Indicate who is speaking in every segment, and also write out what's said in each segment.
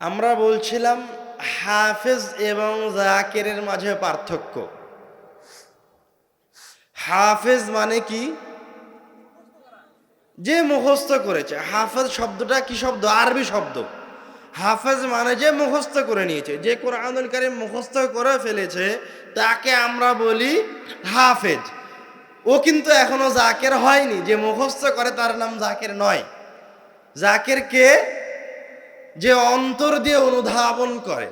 Speaker 1: আমরা বলছিলাম হাফেজ এবং জাকেরের মাঝে পার্থক্য। হাফেজ মানে কি? যে মুখস্থ করেছে। হাফেজ শব্দটা কি শব্দ? আরবি শব্দ। হাফেজ মানে যে মুখস্থ করে নিয়েছে। যে কোরআনুল কারিম মুখস্থ করে ফেলেছে, তাকে আমরা বলি হাফেজ। ও কিন্তু এখনও জাকের হয়নি। যে মুখস্থ করে তার নাম জাকের নয়। জাকের কে? যে অন্তর দিয়ে অনুধাবন করে।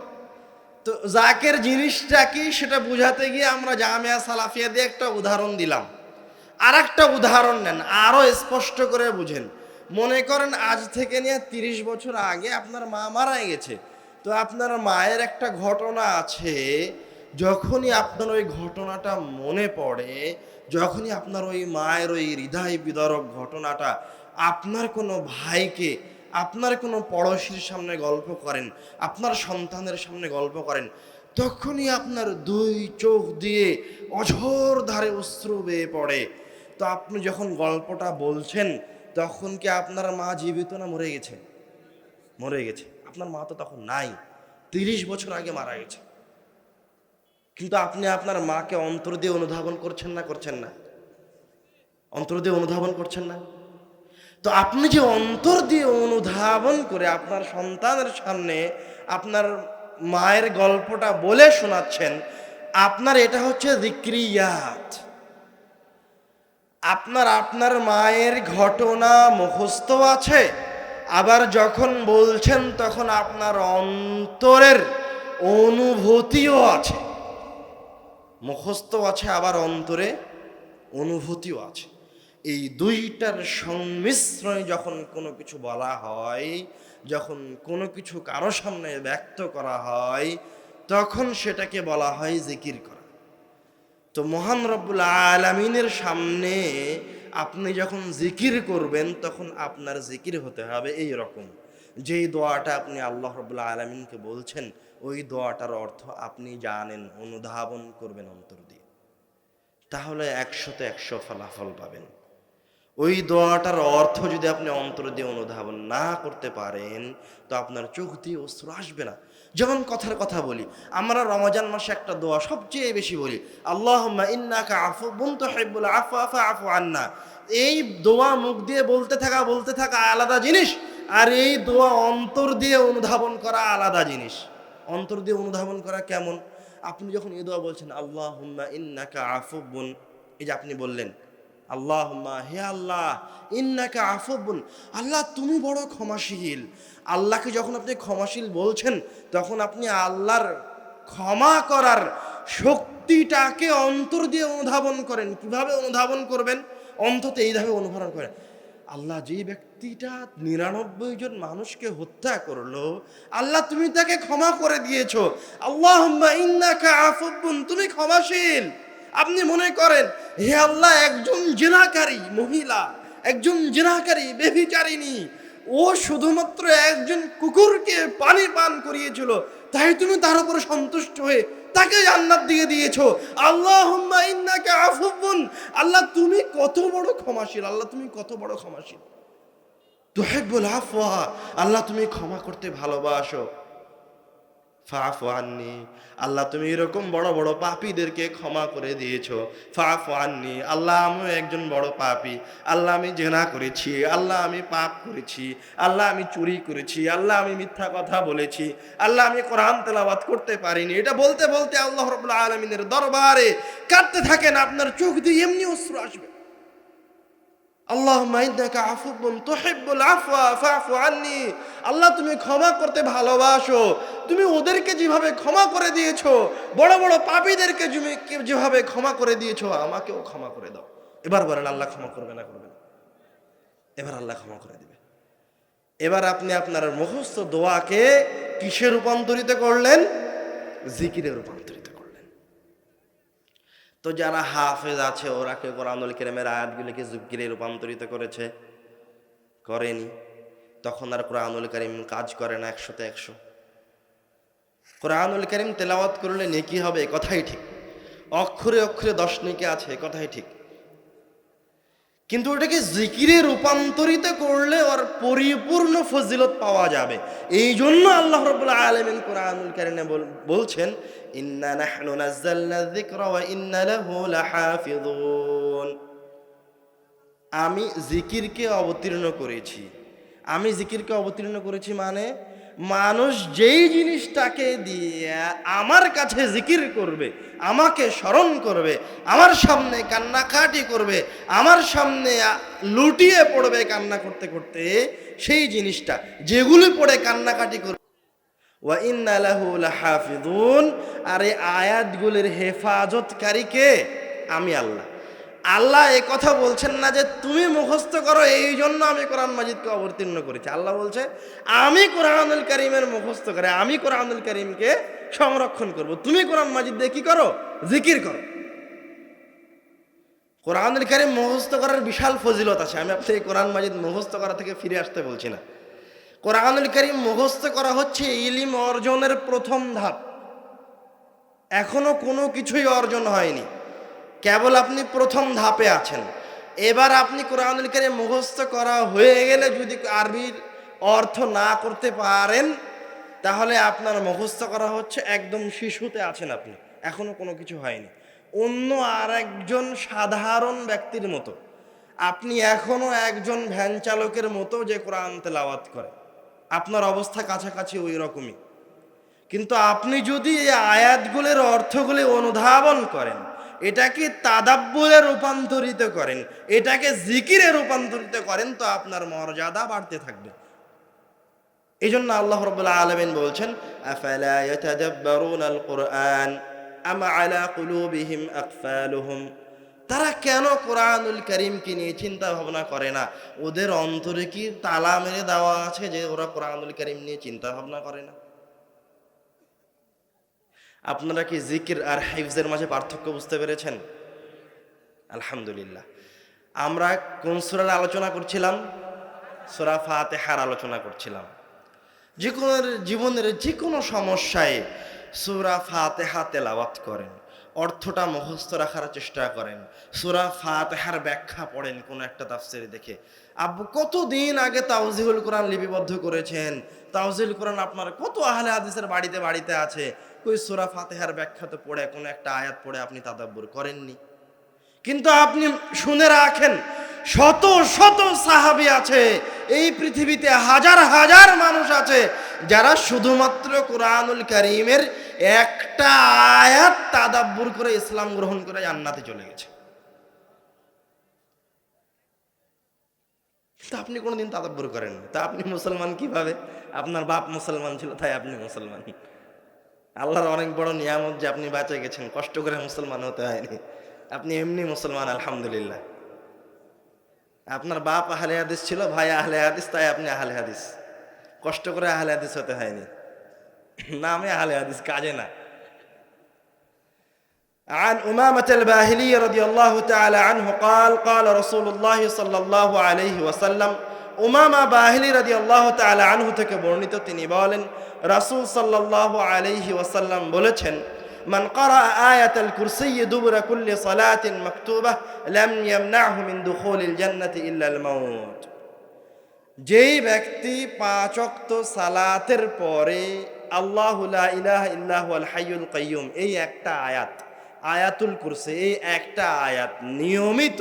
Speaker 1: তো জাকের জিনিসটা কি সেটা বুঝাতে গিয়ে আমরা জামিয়া সালাফিয়া দিয়ে একটা উদাহরণ দিলাম। আর একটা উদাহরণ নেন আরও স্পষ্ট করে বুঝেন। মনে করেন আজ থেকে নিয়ে তিরিশ বছর আগে আপনার মা মারা গেছে। তো আপনার মায়ের একটা ঘটনা আছে, যখনই আপনার ওই ঘটনাটা মনে পড়ে, যখনই আপনার ওই মায়ের ওই হৃদয় বিদরক ঘটনাটা, আপনার কোনো ভাইকে আপনার কোনো পড়োশির সামনে গল্প করেন, আপনার সন্তানের সামনে গল্প করেন, তখনই আপনার দুই চোখ দিয়ে অঝোর ধারে অশ্রু বেয়ে পড়ে। তো আপনি যখন গল্পটা বলছেন, তখন কি আপনার মা জীবিত না মরে গেছে? মরে গেছে। আপনার মা তো তখন নাই, তিরিশ বছর আগে মারা গেছে। কিন্তু আপনি আপনার মাকে অন্তর দিয়ে অনুধাবন করছেন না করছেন না? অন্তর দিয়ে অনুধাবন করছেন না? তো আপনি যে অন্তর দিয়ে অনুধাবন করে আপনার সন্তানের সামনে আপনার মায়ের গল্পটা বলে শোনাচ্ছেন, আপনার এটা হচ্ছে জিক্রিয়াত। আপনার আপনার মায়ের ঘটনা মুখস্থ আছে, আবার যখন বলছেন তখন আপনার অন্তরের অনুভূতিও আছে। মুখস্থ আছে, আবার অন্তরে অনুভূতিও আছে। এই দুইটার সংমিশ্রণে যখন কোনো কিছু বলা হয়, যখন কোনো কিছু কারও সামনে ব্যক্ত করা হয়, তখন সেটাকে বলা হয় জিকির করা। তো মহান রব্বুল আলমিনের সামনে আপনি যখন জিকির করবেন, তখন আপনার জিকির হতে হবে এই রকম যেই দোয়াটা আপনি আল্লাহ রব্বুল আলমিনকে বলছেন, ওই দোয়াটার অর্থ আপনি জানেন, অনুধাবন করবেন অন্তর দিয়ে। তাহলে একশোতে একশো ফলাফল পাবেন। ওই দোয়াটার অর্থ যদি আপনি অন্তর দিয়ে অনুধাবন না করতে পারেন, তো আপনার চোখ দিয়ে অস্ত্র আসবে না। যেমন কথার কথা বলি, আমরা রমজান মাসে একটা দোয়া সবচেয়ে বেশি বলি আল্লাহ ইন্নাকা আফু বুন্ত হেবুল আফু, আফা, আফু আন্না। এই দোয়া মুখ দিয়ে বলতে থাকা বলতে থাকা আলাদা জিনিস, আর এই দোয়া অন্তর দিয়ে অনুধাবন করা আলাদা জিনিস। অন্তর দিয়ে অনুধাবন করা কেমন? আপনি যখন এই দোয়া বলছেন আল্লাহ ইন্নাকা আফুবুন এই যে আপনি বললেন আল্লাহ হে আল্লাহ, ইন্নাকা আফুবুন। আল্লাহ, তুমি বড় ক্ষমাশীল। আল্লাহকে যখন আপনি ক্ষমাশীল বলছেন, তখন আপনি আল্লাহর ক্ষমা করার শক্তিটাকে অন্তর দিয়ে অনুধাবন করেন। কীভাবে অনুধাবন করবেন? অন্তত এইভাবে অনুধাবন করেন। আল্লাহ, যেই ব্যক্তিটা নিরানব্বই জন মানুষকে হত্যা করল, আল্লাহ, তুমি তাকে ক্ষমা করে দিয়েছ। আল্লাহ ইন্নাকা আফুবুন, তুমি ক্ষমাশীল। আপনি মনে করেন, হে আল্লাহ, একজন জেনাকারী মহিলা, একজন জেনাকারী বেভিচারিণী ও শুধুমাত্র একজন কুকুরকে পানি পান করিয়েছিল, তাই তুমি তার উপরে সন্তুষ্ট হয়ে তাকে জান্নাত দিয়ে দিয়েছ। আল্লাহ ইন্নাকা আফুবুন আল্লাহ, তুমি কত বড় ক্ষমাশীল, আল্লাহ, তুমি কত বড় ক্ষমাশীল। তুহেব্বুল আফওয়া। আল্লাহ, তুমি ক্ষমা করতে ভালোবাসো। ফাফু আননি। আল্লাহ, তুমি এরকম বড় বড় পাপীদেরকে ক্ষমা করে দিয়েছ। ফাফু আননি। আল্লাহ আমি একজন বড় পাপী। আল্লাহ, আমি জেনা করেছি। আল্লাহ, আমি পাপ করেছি। আল্লাহ, আমি চুরি করেছি। আল্লাহ, আমি মিথ্যা কথা বলেছি। আল্লাহ, আমি কোরআন তেলাওয়াত করতে পারিনি। এটা বলতে বলতে আল্লাহ রবুল্লা আলমিনের দরবারে কাটতে থাকেন, আপনার চোখ দিয়ে এমনি অস্ত্র আসবে। আল্লাহ আননি। আল্লাহ, তুমি ক্ষমা করতে ভালোবাসো। তুমি ওদেরকে যেভাবে ক্ষমা করে দিয়েছ, বড় বড় পাপীদেরকে তুমি যেভাবে ক্ষমা করে দিয়েছ, আমাকেও ক্ষমা করে দাও। এবার বলেন, আল্লাহ ক্ষমা করবে না করবে না? এবার আল্লাহ ক্ষমা করে দিবে। এবার আপনি আপনার মুখস্থ দোয়াকে কিসে রূপান্তরিত করলেন? জিকিরে রূপান্তরিত তো যারা হাফেজ আছে, ওরা কেউ কোরআনুল কেরামের আয়াতগুলিকে জুবগিরে রূপান্তরিত করেছে? করেনি। তখন আর কোরআনুল করিম কাজ করে না একশোতে একশো। কোরআনুল করিম তেলাওয়াত করলে নেকি হবে কথাই ঠিক। অক্ষরে অক্ষরে দশ নেকি আছে কথাই ঠিক। কিন্তু ওটাকে জিকিরে রূপান্তরিত করলে ওর পরিপূর্ণ ফজিলত পাওয়া যাবে। এই জন্য আল্লাহ রবুল্লাহ আলমিন কোরআনুল কারিনে বলছেন, ইন্না নাহনু নাজ্জালনা যিকরা ওয়া ইন্না লাহু লাহাফিযুন। আমি জিকিরকে অবতীর্ণ করেছি। আমি জিকিরকে অবতীর্ণ করেছি মানে মানুষ যেই জিনিসটাকে দিয়ে আমার কাছে জিকির করবে, আমাকে স্মরণ করবে, আমার সামনে কান্নাকাটি করবে, আমার সামনে লুটিয়ে পড়বে কান্না করতে করতে, সেই জিনিসটা যেগুলি পড়ে কান্নাকাটি করবে। লাহাফিজুন আর এই আয়াতগুলির হেফাজতকারীকে আমি আল্লাহ। আল্লাহ এ কথা বলছেন না যে তুমি মুখস্থ করো, এই জন্য আমি কোরআন মাজিদকে অবতীর্ণ করেছি। আল্লাহ বলছে, আমি কোরআনুল করিমের মুখস্থ করে, আমি কোরআনুল করিমকে সংরক্ষণ করব। তুমি কোরআন মাজিদ দিয়ে কি করো? জিকির করো। কোরআনুল করিম মুখস্থ করার বিশাল ফজিলত আছে। আমি আপনি এই কোরআন মাজিদ মুখস্থ করা থেকে ফিরে আসতে বলছি না। কোরআনুল করিম মুখস্থ করা হচ্ছে ইলিম অর্জনের প্রথম ধাপ। এখনও কোনো কিছুই অর্জন হয়নি। কেবল আপনি প্রথম ধাপে আছেন। এবার আপনি কোরআনুল কারিম মুখস্থ করা হয়ে গেলে যদি আরবির অর্থ না করতে পারেন, তাহলে আপনার মুখস্থ করা হচ্ছে একদম শিশুতে আছেন আপনি। এখনও কোনো কিছু হয়নি। অন্য আর একজন সাধারণ ব্যক্তির মতো। আপনি এখনও একজন ভ্যান চালকের মতো যে কোরআন তেলাওয়াত করে। আপনার অবস্থা কাছাকাছি ওই রকমই। কিন্তু আপনি যদি এই আয়াতগুলোর অর্থগুলি অনুধাবন করেন এটাকে তাদাব্বুরে রূপান্তরিত করেন, এটাকে জিকিরে রূপান্তরিত করেন, তো আপনার মর্যাদা বাড়তে থাকবে। এই জন্য আল্লাহ রবুল্লা আলমিন বলছেন তারা কেন কোরআনুল করিমকে নিয়ে চিন্তা ভাবনা করে না? ওদের অন্তরে কি তালা মেরে দেওয়া আছে যে ওরা কোরআনুল করিম নিয়ে চিন্তা ভাবনা করে না? আপনারা কি জিকির আর হাইফজের মাঝে পার্থক্য বুঝতে পেরেছেন? আলহামদুলিল্লাহ। আমরা কোন সুরার আলোচনা করছিলাম? সুরা ফাতেহার আলোচনা করছিলাম। যে কোনো জীবনের যে কোনো সমস্যায় সুরা ফাতেহা তেলাওয়াত করেন। অর্থটা মুখস্থ রাখার চেষ্টা করেন। সুরা ফাতেহার ব্যাখ্যা পড়েন কোনো একটা তাফসিরে দেখে। আব্বু, কতদিন আগে তাওজিহুল কোরআন লিপিবদ্ধ করেছেন? তাওজিল কোরআন আপনার কত আহলে হাদিসের বাড়িতে বাড়িতে আছে? কই সুরা ফাতেহার ব্যাখ্যা তো পড়ে, কোনো একটা আয়াত পড়ে আপনি তাদাব্বুর করেননি। কিন্তু আপনি শুনে রাখেন, শত শত সাহাবি আছে, এই পৃথিবীতে হাজার হাজার মানুষ আছে, যারা শুধুমাত্র কোরআনুল করিমের একটা আয়াত তাদাব্বুর করে ইসলাম গ্রহণ করে জান্নাতে চলে গেছে। তা আপনি কোনোদিন তাদাব্বুর করেন তা আপনি মুসলমান কীভাবে? আপনার বাপ মুসলমান ছিল, তাই আপনি মুসলমান আল্লাহর অনেক বড় নিয়ামত যে আপনি বাঁচে গেছেন কষ্ট করে মুসলমান হতে হয়নি আপনি এমনি মুসলমান আলহামদুলিল্লাহ আপনার বাপ আহলে হাদিস ছিল ভাই আহলে হাদিস তাই আপনি আহলে হাদিস কষ্ট করে আহলে হাদিস হতে হয়নি নামে আহলে হাদিস কাজে না عن أمامة الباهلي رضي الله تعالى عنه قال قال رسول الله صلى الله عليه وسلم উমামা বাহিলি রাদি আল্লাহ তালা আনহু থেকে বর্ণিত তিনি বলেন রাসূল সাল্লাল্লাহু আলাইহি ওয়াসাল্লাম বলেছেন من قرأ آية الكرسي دبر كل صلاة مكتوبة لم يمنعه من دخول الجنة إلا الموت যেই ব্যক্তি পাঁচ ওয়াক্ত সালাতের পরে আল্লাহ লা ইলাহা ইল্লাহু আল হাইয়ুল কাইয়ুম এই একটা আয়াত আয়াতুল কুরসি এই একটা আয়াত নিয়মিত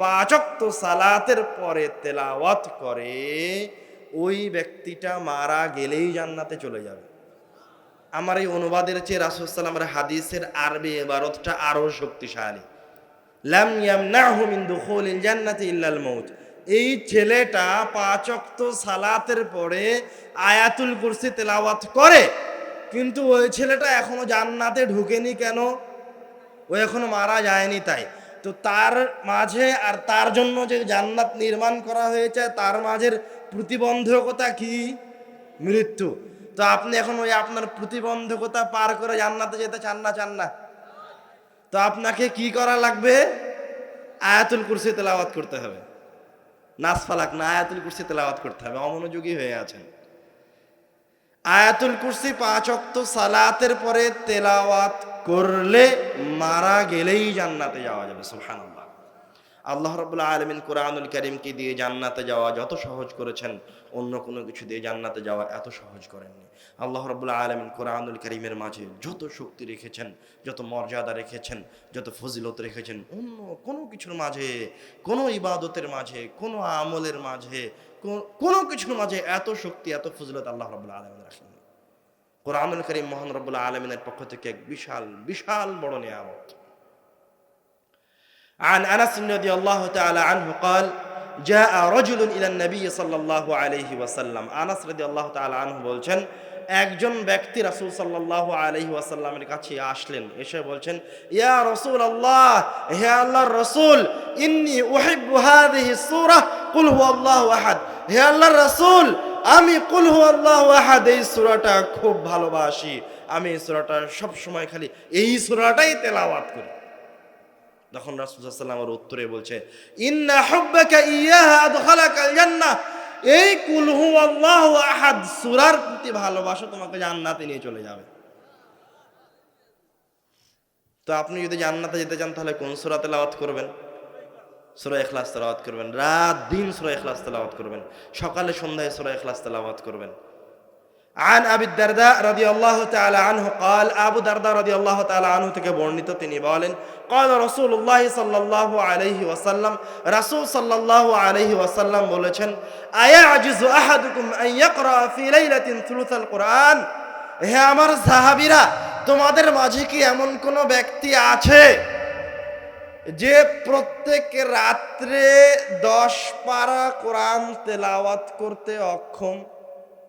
Speaker 1: পাঁচক্ত সালাতের পরে তেলাওয়াত করে, ওই ব্যক্তিটা মারা গেলেই জান্নাতে চলে যাবে। আমার এই অনুবাদের চেয়ে রাসুলসাল্লামের হাদিসের আরবি এবারতটা আরও শক্তিশালী। লাম ইয়ামনাহু মিন দুখুলিল জান্নাতি ইল্লাল মাউত। এই ছেলেটা পাঁচক্ত সালাতের পরে আয়াতুল কুরসি তেলাওয়াত করে, কিন্তু ওই ছেলেটা এখনও জান্নাতে ঢুকেনি কেন? ও এখনও মারা যায়নি তাই। তো তার মাঝে আর তার জন্য যে জান্নাত নির্মাণ করা হয়েছে, তার মাঝের প্রতিবন্ধকতা কি? মৃত্যু। তো আপনি এখন ওই আপনার প্রতিবন্ধকতা পার করে জান্নাতে যেতে চান না চান না? তো আপনাকে কি করা লাগবে? আয়াতুল কুরসি তেলাওয়াত করতে হবে। নাস ফালাক না, আয়াতুল কুরসি তেলাওয়াত করতে হবে, অমনোযোগী হয়ে আছেন। আয়াতুল কুরসি পাঁচ অক্ত সালাতের পরে তেলাওয়াত করলে মারা গেলেই জান্নাতে যাওয়া যাবে, সুবহানাল্লাহ। আল্লাহ রবুল্লাহ আলমিন কোরআনুল করিমকে দিয়ে জান্নাতে যাওয়া যত সহজ করেছেন, অন্য কোনো কিছু দিয়ে জান্নাতে যাওয়া এত সহজ করেননি। আল্লাহ রবুল্লাহ আলমিন কোরআনুল করিমের মাঝে যত শক্তি রেখেছেন, যত মর্যাদা রেখেছেন, যত ফজিলত রেখেছেন, অন্য কোনো কিছুর মাঝে, কোনো ইবাদতের মাঝে, কোনো আমলের মাঝে কোনো কিছুর মাঝে এত শক্তি, এত ফজিলত আল্লাহ রবুল্লাহ আলমিন রাখেননি কোরআনুল করিম মোহান রবুল্লাহ আলমিনের পক্ষ থেকে এক বিশাল বিশাল বড় নিয়ামত عن انس رضي الله تعالى عنه قال جاء رجل الى النبي صلى الله عليه وسلم আনাস রাদিয়াল্লাহু তাআলা আনহু বলছেন একজন ব্যক্তি রাসূল সাল্লাল্লাহু আলাইহি ওয়াসাল্লামের কাছে আসলেন এসে বলছেন ইয়া রাসূলুল্লাহ হে আল্লাহর রাসূল ইন্নী উহিব্বু হাযিহি সূরা কুল হুয়াল্লাহু আহাদ হে আল্লাহর রাসূল আমি কুল আল্লাহ আহাদ, এই সূরাটা খুব ভালোবাসি। আমি এই সূরাটা সব সময় খালি এই সূরাটাই তেলাওয়াত করি। তখন রাসূলুল্লাহ আমার উত্তরে বলছে, ইন্না হুব্বাকা ইয়াহা আদখালাকাল জান্নাহ। এই কুলহু আল্লাহ আহাদ সুরার প্রতি ভালোবাসা তোমাকে জান্নাতে নিয়ে চলে যাবে। তো আপনি যদি জান্নাতে যেতে চান তাহলে কোন সূরা তেলাওয়াত করবেন? সূরা ইখলাস তেলাওয়াত করবেন রাত দিন সূরা ইখলাস তেলাওয়াত করবেন সকালে সন্ধ্যায় সূরা ইখলাস তেলাওয়াত করবেন عن أبي الدرداء رضي الله تعالى عنه قال أبو الدرداء رضي الله تعالى عنه থেকে বর্ণিত তিনি বলেন قال رسول الله صلى الله عليه وسلم রাসূল সাল্লাল্লাহু আলাইহি ওয়াসাল্লাম বলেছেন আয়াজিজ আহাদুকুম আন ইয়াকরা ফি লাইলাতিন থুলুথাল কুরআন হে আমার সাহাবীরা তোমাদের মাঝে কি এমন কোন ব্যক্তি আছে যে প্রত্যেক রাত্রে দশ পারা কোরআন তেলাওয়াত করতে অক্ষম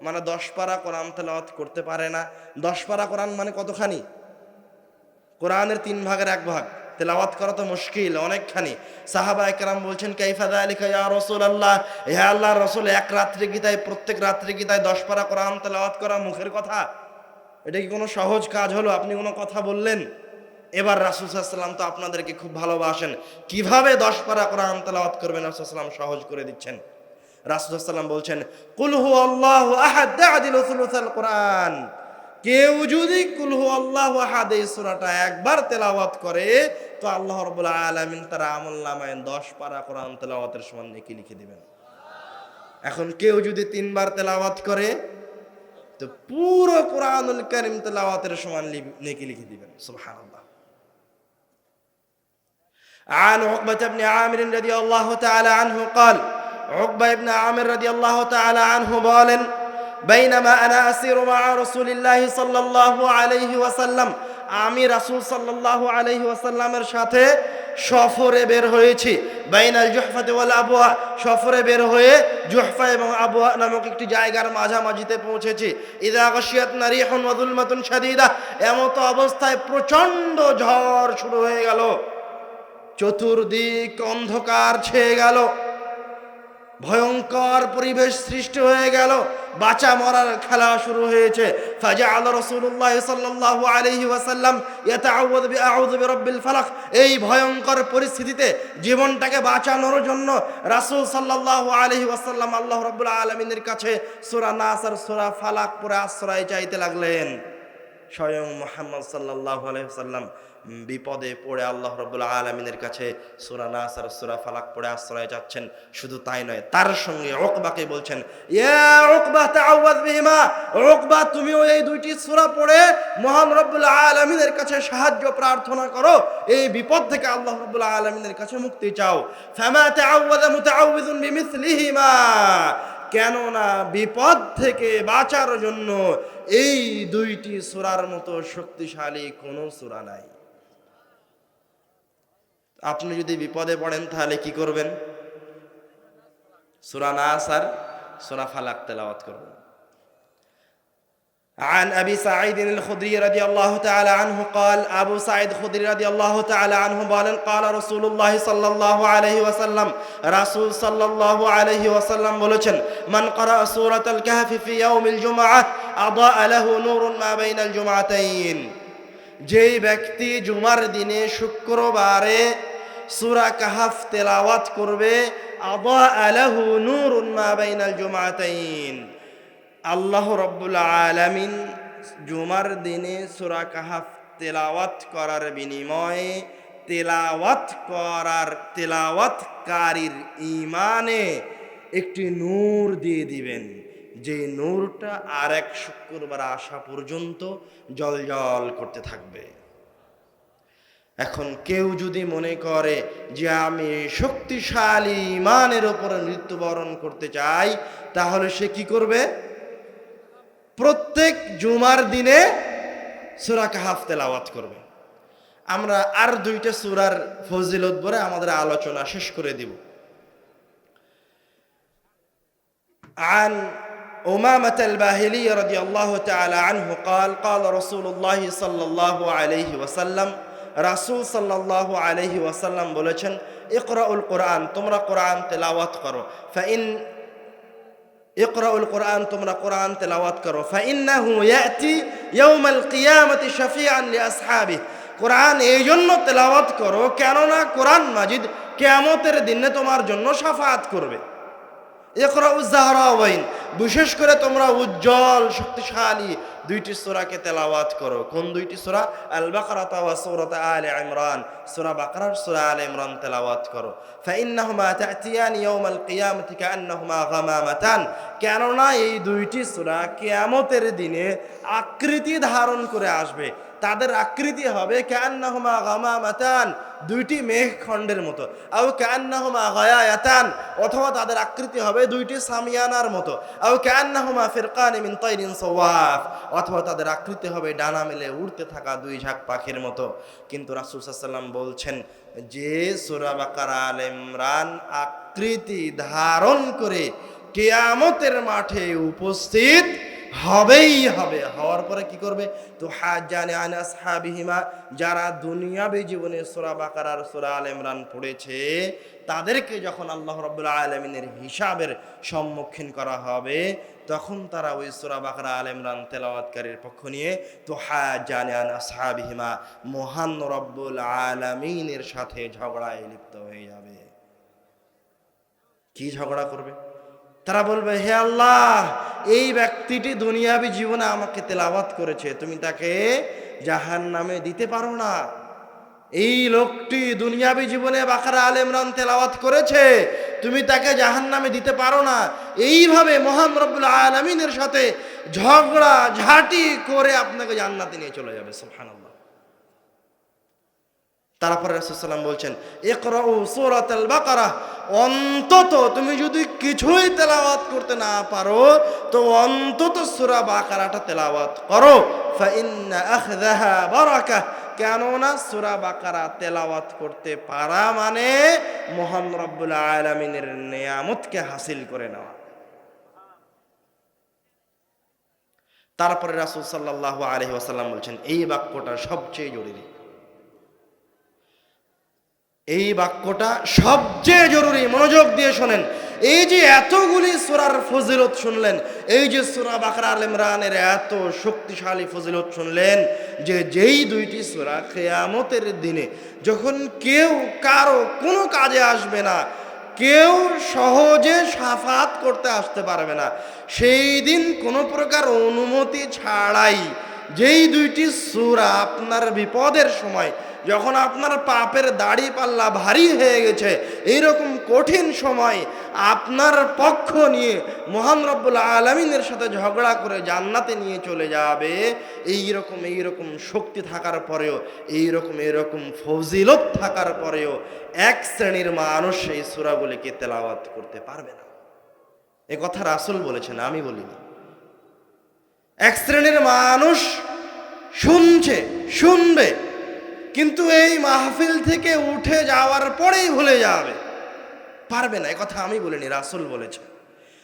Speaker 1: মানে দশ পারা কোরআন তেলাওয়াত করতে পারে না। দশ পারা কোরআন মানে কতখানি? কোরআনের তিন ভাগের এক ভাগ। তেলাওয়াত করা তো মুশকিল, অনেকখানি। সাহাবা একরাম বলছেন কাইফাদা আলিকা ইয়া রসুল আল্লাহ হে আল্লাহ রসুল এক রাত্রে গীতায় প্রত্যেক রাত্রে গীতায় দশ পারা কোরআন তেলাওয়াত করা মুখের কথা? এটা কি কোনো সহজ কাজ হলো? আপনি কোনো কথা বললেন? এবার রাসুল সাল্লাম তো আপনাদেরকে খুব ভালোবাসেন। কীভাবে দশ পারা কোরআন তেলাওয়াত করবেন রাসুল সাল্লাম সহজ করে দিচ্ছেন। রাসুলাম বলছেন কুলহু আল্লাহ কোরআন। কেউ যদি কুলহু আল্লাহ আহাদ এই সূরাটা একবার তেলাওয়াত করে, তো আল্লাহ রাব্বুল আলামিন তার আমল নামায় 10 পারা কোরআন তেলাওয়াতের সমান নেকি লিখে দিবেন। এখন কেউ যদি তিনবার তেলাওয়াত করে, তো পুরো কোরআনুল কারীম তেলাওয়াতের সমান নেকি লিখে দিবেন। সুবহানাল্লাহ। عن عقبة بن عامر رضي الله تعالى عنه قال عقبة بن عامر رضي الله تعالى عنه بال بينما أنا أسير مع رسول الله صلى الله عليه وسلم আমি রাসূল সাল্লাল্লাহু আলাইহি ওয়াসাল্লামের সাথে সফরে বের হয়েছি বাইনাল জুহফাতে ওয়াল আবওয়া সফরে বের হয়ে জুহফা এবং আবওয়া নামক একটি জায়গার মাঝামাঝিতে পৌঁছেছি ইদা গাশিয়াত নারিহুন ওয়া যুলমাতুন শাদীদা এমত অবস্থায় প্রচণ্ড ঝড় শুরু হয়ে গেল চতুর্দিক অন্ধকার ছেয়ে গেল। ভয়ঙ্কর পরিবেশ সৃষ্টি হয়ে গেল। বাঁচা মরার খেলা শুরু হয়েছে। ফাজা আল্লাহ রসুল্লাহ সাল্লাহ আলহি ওয়াসাল্লাম রব্বিল ফালাক। এই ভয়ঙ্কর পরিস্থিতিতে জীবনটাকে বাঁচানোর জন্য রাসূল সাল্লাহ আলহি ওয়াসাল্লাম আল্লাহ রব্বুল আলমিনের কাছে সুরা নাসার সুরা ফালাক পরে আশ্রয় চাইতে লাগলেন। স্বয়ং মোহাম্মদ সাল্লাহ আলহিসাল্লাম বিপদে পড়ে আল্লাহ রবুল্লা আলমিনের কাছে সুরা নাসার, সুরা ফালাক পড়ে আশ্রয় যাচ্ছেন শুধু তাই নয়, তার সঙ্গে ওকবাকে বলছেন ওকবা তুমিও এই দুইটি সূরা পড়ে মহান রব্বুল আলমিনের কাছে সাহায্য, প্রার্থনা করো। এই বিপদ থেকে আল্লাহ রব্বুল আলমিনের কাছে মুক্তি চাও। বিমিসলিহিমা। কেননা বিপদ থেকে বাঁচার জন্য এই দুইটি সুরার মতো শক্তিশালী কোনো সুরা নাই। আপনি যদি বিপদে পড়েন, তাহলে কি করবেন? সুরা না আসার সুরা ফালাক তেলাওয়াত করবেন। عن أبي سعيد الخدري رضي الله تعالى عنه قال أبو سعيد الخدري رضي الله تعالى عنه قال قال رسول الله صلى الله عليه وسلم رسول صلى الله عليه وسلم বলেছেন من قرأ سورة الكهف في يوم الجمعة أضاء له نور ما بين الجمعتين যেই ব্যক্তি জুমার দিনে শুক্রবারে সূরা কাহাফ তেলাওয়াত করবে আদা আলাহু নূরুন মা বাইনাল জুমাতাইন আল্লাহ রব্বুল আলামিন জুমার দিনে সূরা কাহাফ তেলাওয়াত করার বিনিময়ে তেলাওয়াত করার তেলাওয়াতকারীর ইমানে একটি নূর দিয়ে দিবেন। যে নূরটা আর এক শুক্রবার আসা পর্যন্ত জল করতে থাকবে। এখন কেউ যদি মনে করে যে আমি শক্তিশালী ইমানের ওপরে মৃত্যুবরণ করতে চাই, তাহলে সে কি করবে? প্রত্যেক জুমার দিনে সুরা কাহাফ তেলাওয়াত করবে আমরা আর দুইটা সুরার ফজিলত বলে আমাদের আলোচনা শেষ করে দিব عن أمامة الباهلي رضي الله تعالى عنه قال قال رسول الله صلى الله عليه وسلم রাসূল সাল্লাল্লাহু আলাইহি ওয়াসাল্লাম বলেছেন ইকরাউল কোরআন তোমরা কোরআন তেলাওয়াত করো ফাইন ইকরাউল কোরআন তোমরা কোরআন তেলাওয়াত করো ফাইন্নাহু ইয়াতি ইয়াউমাল কিয়ামতি শাফিআন লিআসহাবিহি কোরআন এই জন্য তেলাওয়াত করো কেননা কোরআন মাজিদ কেয়ামতের দিনে তোমার জন্য সাফাত করবে ইকরাউজ্জাহরাওয়াইন বিশেষ করে তোমরা উজ্জ্বল, শক্তিশালী দুইটি সূরাকে তেলাওয়াত করো। কোন দুইটি সোরা? আল বাকারা ওয়া সূরাত আলে ইমরান। সূরা বাকারার সূরা আলে ইমরান তেলাওয়াত করো। ফাইন্নাহুমা তাতিয়ান ইয়াউমাল কিয়ামতি কান্নাহুমা গামামাতান। কেননা এই দুইটি সূরা কিয়ামতের দিনে আকৃতি ধারণ করে আসবে। তাদের আকৃতি হবে কান্নাহুমা গামামাতান, দুইটি মেঘ খণ্ডের মতো। আও কান্নাহুমা গায়ায়াতান, অথবা তাদের আকৃতি হবে দুইটি সামিয়ানার মতো। অথবা তাদের আকৃতি হবে ডানা মেলে উড়তে থাকা দুই ঝাঁক পাখির মতো। কিন্তু রাসূল সাল্লাম বলছেন, যে সূরা বাকারা আল ইমরান আকৃতি ধারণ করে কেয়ামতের মাঠে উপস্থিত হবেই হবে। হওয়ার পরে কি করবে? তো হাজানে আনা সাহাবিহিমা যারা দুনিয়াবী জীবনে সোরা বাকার আর সোরা আল ইমরান পড়েছে, তাদেরকে যখন আল্লাহ রব্বুল আলমিনের হিসাবের সম্মুখীন করা হবে, তখন তারা ওই সোরা বাকরা আল ইমরান তেলাওয়াতকারীর পক্ষ নিয়ে তো হাজানে আনা সাহাবিহিমা মহান রব্বুল আলমিনের সাথে ঝগড়ায় লিপ্ত হয়ে যাবে। কি ঝগড়া করবে? তারা বলবে, হে আল্লাহ, এই ব্যক্তিটি দুনিয়াবি জীবনে আমাকে তেলাওয়াত করেছে। তুমি তাকে জাহান নামে দিতে পারো না। এই লোকটি দুনিয়াবি জীবনে বাকারা আল ইমরান তেলাওয়াত করেছে। তুমি তাকে জাহান নামে দিতে পারো না। এইভাবে মহান রব্বুল আলমিনের সাথে ঝগড়া, ঝাঁটি করে আপনাকে জান্নাতে নিয়ে চলে যাবে, সুবহানাল্লাহ। তারপরে রাসূলুল্লাহ বলছেন সূরাতাল বাকারা। অন্তত তুমি যদি কিছুই তেলাওয়াত করতে না পারো, তো অন্তত সূরা বাকারাটা তেলাওয়াত করো। কেননা সূরা বাকারা তেলাওয়াত করতে পারা মানে মহান রব্বুল আলামিনের নিয়ামতকে হাসিল করে নেওয়া। তারপরে রাসূল আলাইহি ওয়াসাল্লাম বলছেন, এই বাক্যটা সবচেয়ে জরুরি। এই বাক্যটা সবচেয়ে জরুরি মনোযোগ দিয়ে শোনেন। এই যে এতগুলি সুরার ফজিলত শুনলেন, এই যে সুরা বাকরা আল ইমরানের এত শক্তিশালী ফজিলত শুনলেন যে যেই দুইটি সুরা খেয়ামতের দিনে যখন কেউ কারও কোনো কাজে আসবে না, কেউ সহজে সাফাত করতে আসতে পারবে না, সেই দিন কোনো প্রকার অনুমতি ছাড়াই যেই দুইটি সুরা আপনার বিপদের সময় যখন আপনার পাপের দাড়ি পাল্লা ভারী হয়ে গেছে, এইরকম কঠিন সময় আপনার পক্ষ নিয়ে মহান রব্বুল আলমিনের সাথে ঝগড়া করে জান্নাতে নিয়ে চলে যাবে এই রকম এই রকম শক্তি থাকার পরেও এই রকম ফজিলত থাকার পরেও এক শ্রেণির মানুষ এই সুরাগুলিকে তেলাওয়াত করতে পারবে না। এ কথা রাসুল বলেছেন, আমি বলিনি। এক শ্রেণির মানুষ শুনছে, শুনবে কিন্তু এই মাহফিল থেকে উঠে যাওয়ার পরেই ভুলে যাবে। পারবে না কথা আমি বলিনি, রাসুল বলেছে।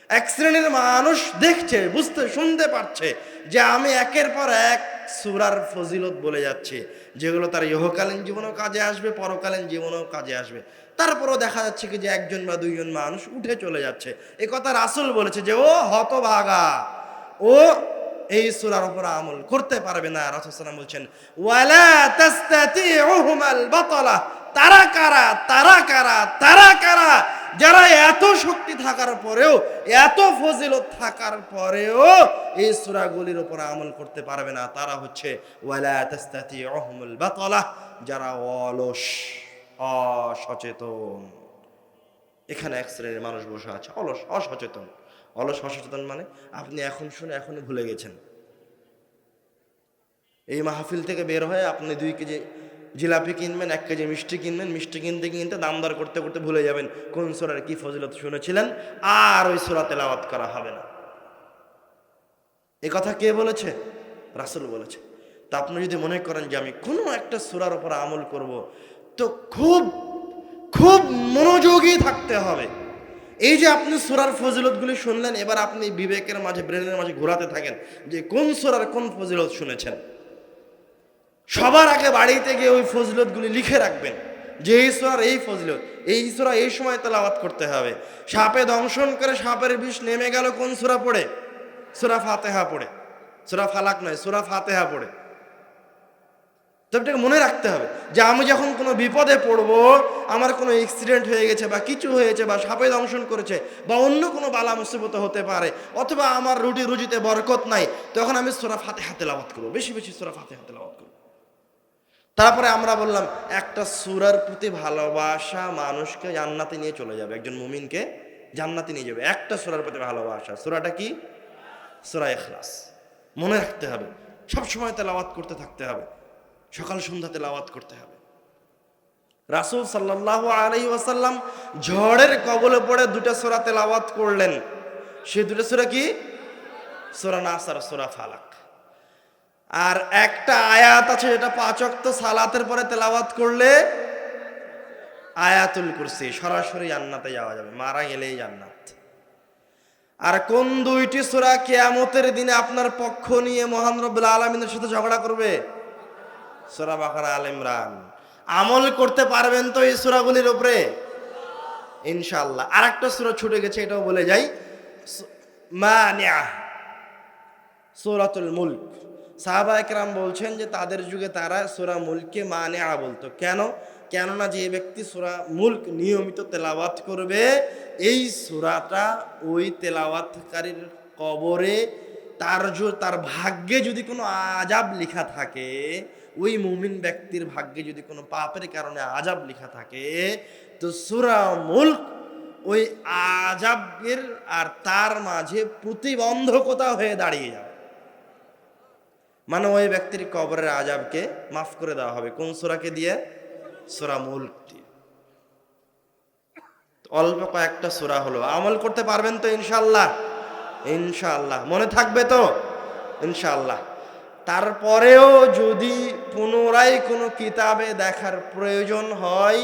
Speaker 1: এক শ্রেণির মানুষ দেখছে, বুঝতে, শুনতে পারছে যে আমি একের পর এক সুরার ফজিলত বলে যাচ্ছে, যেগুলো তার ইহকালীন জীবনেও কাজে আসবে, পরকালীন জীবনেও কাজে আসবে। তারপরও দেখা যাচ্ছে কি যে একজন বা দুইজন মানুষ উঠে চলে যাচ্ছে। এ কথা রাসুল বলেছে যে ও হতভাগা। ও এই সুরার উপর আমল করতে পারবে না। রাসূলুল্লাহ বলছেন তারা কারা? তারা কারা? তারা কারা? যারা এত শক্তি থাকার পরেও, এত ফজিলত থাকার পরেও এই সূরাগুলির উপর আমল করতে পারবে না। তারা হচ্ছে যারা অলস, অসচেতন। এখানে এক শ্রেণির মানুষ বসে আছে, অলস, অসচেতন। অলস অসচেতন মানে আপনি এখন শুনে এখনই ভুলে গেছেন। এই মাহফিল থেকে বের হয়ে আপনি দুই কেজি জিলাপি কিনবেন, এক কেজি মিষ্টি কিনবেন, মিষ্টি কিনতে কিনতে দাম দর করতে করতে ভুলে যাবেন। কোন সোরার কি ফজিলত শুনেছিলেন? আর ওই সোরা তেলাওয়াত করা হবে না। এ কথা কে বলেছে? রাসুল বলেছে। তা আপনি যদি মনে করেন যে আমি কোনো একটা সোরার উপর আমল করব, তো খুব খুব মনোযোগী থাকতে হবে। এই যে আপনি সুরার ফজিলতগুলি শুনলেন, এবার আপনি বিবেকের মাঝে, ব্রেনের মাঝে ঘোরাতে থাকেন যে কোন সোরার কোন ফজিলত শুনেছেন। সবার আগে বাড়িতে গিয়ে ওই ফজিলতগুলি লিখে রাখবেন যে এই সোরার এই ফজিলত, এই সুরা এই সময় তেলাওয়াত করতে হবে। সাপে দংশন করে সাপের বিষ নেমে গেল কোন সোরা পড়ে? সুরা ফাতেহা পড়ে। সুরা ফালাক নয়, সুরা ফাতেহা পড়ে। তো এটাকে মনে রাখতে হবে যে আমি যখন কোনো বিপদে পড়ব, আমার কোনো অ্যাক্সিডেন্ট হয়ে গেছে বা কিছু হয়েছে বা সাপে দংশন করেছে বা অন্য কোনো বালা মুসিবত হতে পারে অথবা আমার রুটি রুজিতে বরকত নাই, তখন আমি সোরা ফাতে হাতে লাবাত করব, বেশি বেশি সোরা ফাতে হাতে লাবাত করব। তারপরে আমরা বললাম, একটা সুরার প্রতি ভালোবাসা মানুষকে জান্নাতে নিয়ে চলে যাবে, একজন মুমিনকে জান্নাতে নিয়ে যাবে, একটা সুরার প্রতি ভালোবাসা। সুরাটা কি? সুরা এখলাস মনে রাখতে হবে, সবসময় তেলাওয়াত করতে থাকতে হবে। সকাল সন্ধ্যা তেলাওয়াত করতে হবে। রাসূল সাল্লাল্লাহু আলাইহি ওয়াসাল্লাম ঝড়ের কবলে পড়ে দুটা সূরা তেলাওয়াত করলেন। সে দুটো সোরা কি? সোরা নাস আর সোরা ফালাক। আর একটা আয়াত আছে যেটা পাঁচ ওয়াক্ত সালাতের পরে তেলাওয়াত করলে আয়াতুল কুরসি, সরাসরি জান্নাতে যাওয়া যাবে, মারা গেলেই জান্নাত। আর কোন দুইটি সোরা কেয়ামতের দিনে আপনার পক্ষ নিয়ে মহান রব্বুল আলামিনের সাথে ঝগড়া করবে? সূরা বাকারা আল ইমরান। আমল করতে পারবেন তো এই সূরাগুলির উপরে? ইনশাল্লাহ আর একটা সূরা ছুটে গেছে, এটাও বলে যাই। মানিয়া সূরাতুল মুলক। সাহাবা একরাম বলছেন যে তাদের যুগে তারা সূরা মুলকে মানিয়া বলতো। কেন? কেননা যে ব্যক্তি সূরা মুলক নিয়মিত তেলাওয়াত করবে, এই সূরাটা ওই তেলাওয়াতকারীর কবরে তার তার ভাগ্যে যদি কোনো আজাব লেখা থাকে ওই মুমিন ব্যক্তির ভাগ্যে যদি কোনো পাপের কারণে আজাব লেখা থাকে, তো সূরা মুলক ওই আজাবের আর তার মাঝে প্রতিবন্ধকতা হয়ে দাঁড়িয়ে যাবে। মানে ওই ব্যক্তির কবরের আজাবকে মাফ করে দেওয়া হবে। কোন সূরাকে দিয়ে? সূরা মুলক দিয়ে। অল্প কয়েকটা সূরা হলো। আমল করতে পারবেন তো ইনশাল্লাহ ইনশাআল্লাহ। মনে থাকবে তো? ইনশাআল্লাহ। তারপরেও যদি পুনরায় কোনো কিতাবে দেখার প্রয়োজন হয়,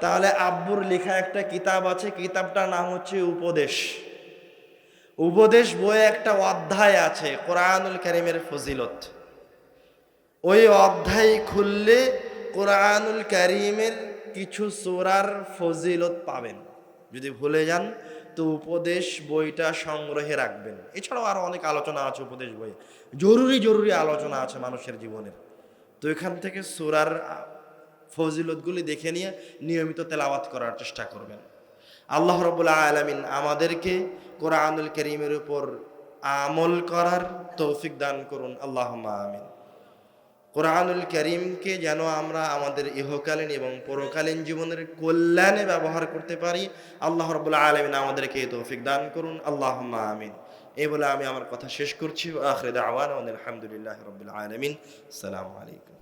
Speaker 1: তাহলে আব্বুর লেখা একটা কিতাব আছে, কিতাবটার নাম হচ্ছে উপদেশ। উপদেশ বইয়ে একটা অধ্যায় আছে, কোরআনুল কারিমের ফজিলত। ওই অধ্যায় খুললে কোরআনুল কারিমের কিছু সোরার ফজিলত পাবেন। যদি ভুলে যান তো উপদেশ বইটা সংগ্রহে রাখবেন। এছাড়াও আরও অনেক আলোচনা আছে উপদেশ বইয়ে। জরুরি জরুরি আলোচনা আছে মানুষের জীবনের। তো এখান থেকে সুরার ফজিলতগুলি দেখে নিয়ে নিয়মিত তেলাওয়াত করার চেষ্টা করবেন। আল্লাহ রবুল্লা আলমিন আমাদেরকে কোরআনুল করিমের উপর আমল করার তৌফিক দান করুন। আল্লাহ আমিন। কোরআনুল করিমকে যেন আমরা আমাদের ইহকালীন এবং পরকালীন জীবনের কল্যাণে ব্যবহার করতে পারি। আল্লাহ রবুল্লা আলমিন আমাদেরকে তৌফিক দান করুন। আল্লাহ আমিন। এই বলে আমি আমার কথা শেষ করছি। আখরে দাওয়ান আলহামদুলিল্লাহ রবিল আলমিন। সালামু আলাইকুম।